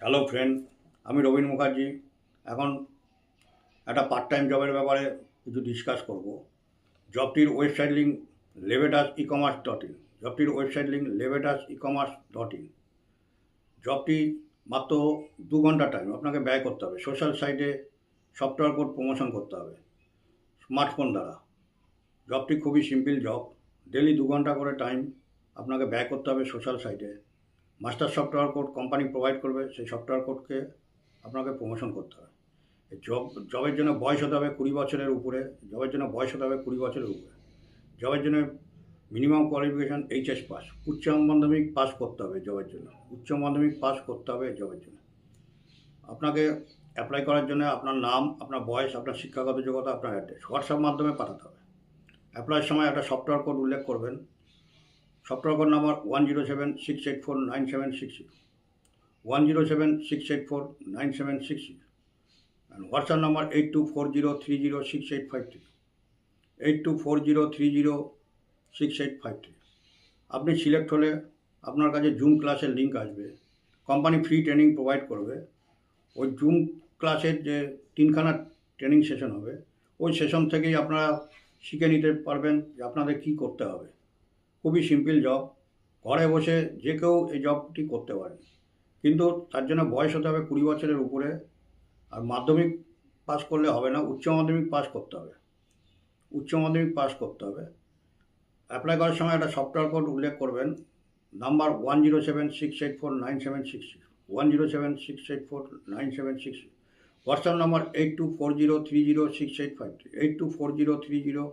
Hello friend আমি রবীন মুখার্জি। এখন একটা পার্ট টাইম জবের ব্যাপারে কিছু ডিসকাস করব। জবটির website link Levetas e commerce dot in জবটির website link Levetas e commerce dot in জবটি মাত্র দু ঘণ্টা টাইম আপনাকে ব্যয় করতে হবে। সোশ্যাল সাইটে সফটওয়্যার কোড প্রমোশন করতে হবে। স্মার্টফোন দ্বারা। জবটি খুবই সিম্পল জব ডেলি দু ঘণ্টা করে টাইম আপনাকে ব্যয় করতে হবে সোশ্যাল সাইটে master software code company provide করবে, সেই সফটওয়্যার কোডকে আপনাকে প্রমোশন করতে হবে। জব জবের জন্য বয়স হতে হবে কুড়ি বছরের উপরে জবের জন্য বয়স হতে হবে কুড়ি বছরের উপরে। জবের জন্য মিনিমাম কোয়ালিফিকেশান এইচএস পাস উচ্চ মাধ্যমিক পাস করতে হবে জবের জন্য। উচ্চ মাধ্যমিক পাস করতে হবে জবের জন্য। আপনাকে অ্যাপ্লাই করার জন্য আপনার নাম, আপনার বয়স, আপনার শিক্ষাগত যোগ্যতা, আপনার অ্যাড্রেস হোয়াটসঅ্যাপ মাধ্যমে পাঠাতে হবে। অ্যাপ্লাইয়ের সময় একটা সফটওয়্যার কোড উল্লেখ করবেন। Code number one zero seven six eight four nine seven six zero. One zero seven six eight four nine seven six zero. And WhatsApp number eight two four zero three zero six eight five three eight two four zero three zero six eight five three আপনি select হলে আপনার কাছে zoom ক্লাসের link আসবে। Company free training provide করবে। ওই zoom ক্লাসের যে তিনখানা ট্রেনিং সেশন হবে, ওই সেশন থেকেই আপনারা শিখে নিতে পারবেন যে আপনাদের কী করতে হবে। খুবই সিম্পল জব ঘরে বসে যে কেউ এই জবটি করতে পারে। কিন্তু তার জন্য বয়স হতে হবে কুড়ি বছরের উপরে। আর মাধ্যমিক পাস করলে হবে না, উচ্চ মাধ্যমিক পাস করতে হবে। উচ্চ মাধ্যমিক পাস করতে হবে। অ্যাপ্লাই করার সময় একটা সফটওয়্যার কোড উল্লেখ করবেন। Number one zero seven six eight four nine seven six one zero seven six eight four nine seven six WhatsApp number eight two four zero three zero six eight five three eight two four zero three zero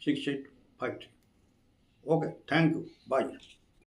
six eight five three okay thank you bye